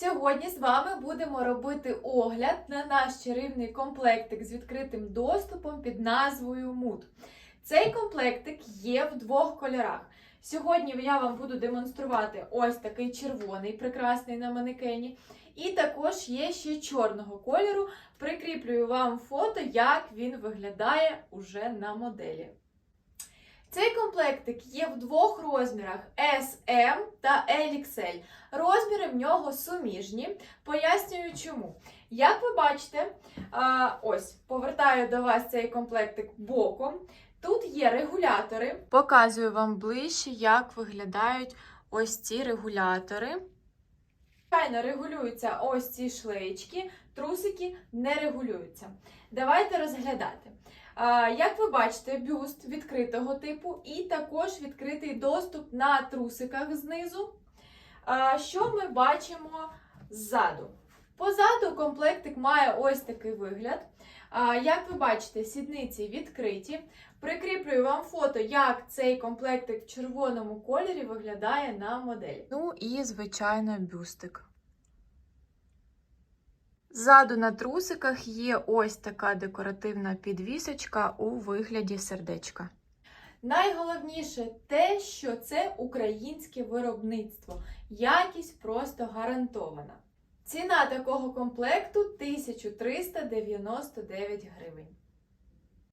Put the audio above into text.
Сьогодні з вами будемо робити огляд на наш чарівний комплектик з відкритим доступом під назвою Mood. Цей комплектик є в двох кольорах. Сьогодні я вам буду демонструвати ось такий червоний, прекрасний на манекені. І також є ще чорного кольору. Прикріплюю вам фото, як він виглядає уже на моделі. Комплектик є в двох розмірах SM та LXL. Розміри в нього суміжні. Пояснюю чому. Як ви бачите, ось повертаю до вас цей комплектик боком. Тут є регулятори. Показую вам ближче, як виглядають ось ці регулятори. Звичайно, регулюються ось ці шлеєчки, трусики не регулюються. Давайте розглядати. Як ви бачите, бюст відкритого типу і також відкритий доступ на трусиках знизу. Що ми бачимо ззаду? Позаду комплектик має ось такий вигляд. Як ви бачите, сідниці відкриті. Прикріплюю вам фото, як цей комплектик в червоному кольорі виглядає на моделі. Ну і, звичайно, бюстик. Ззаду на трусиках є ось така декоративна підвісочка у вигляді сердечка. Найголовніше те, що це українське виробництво. Якість просто гарантована. Ціна такого комплекту 1399 гривень.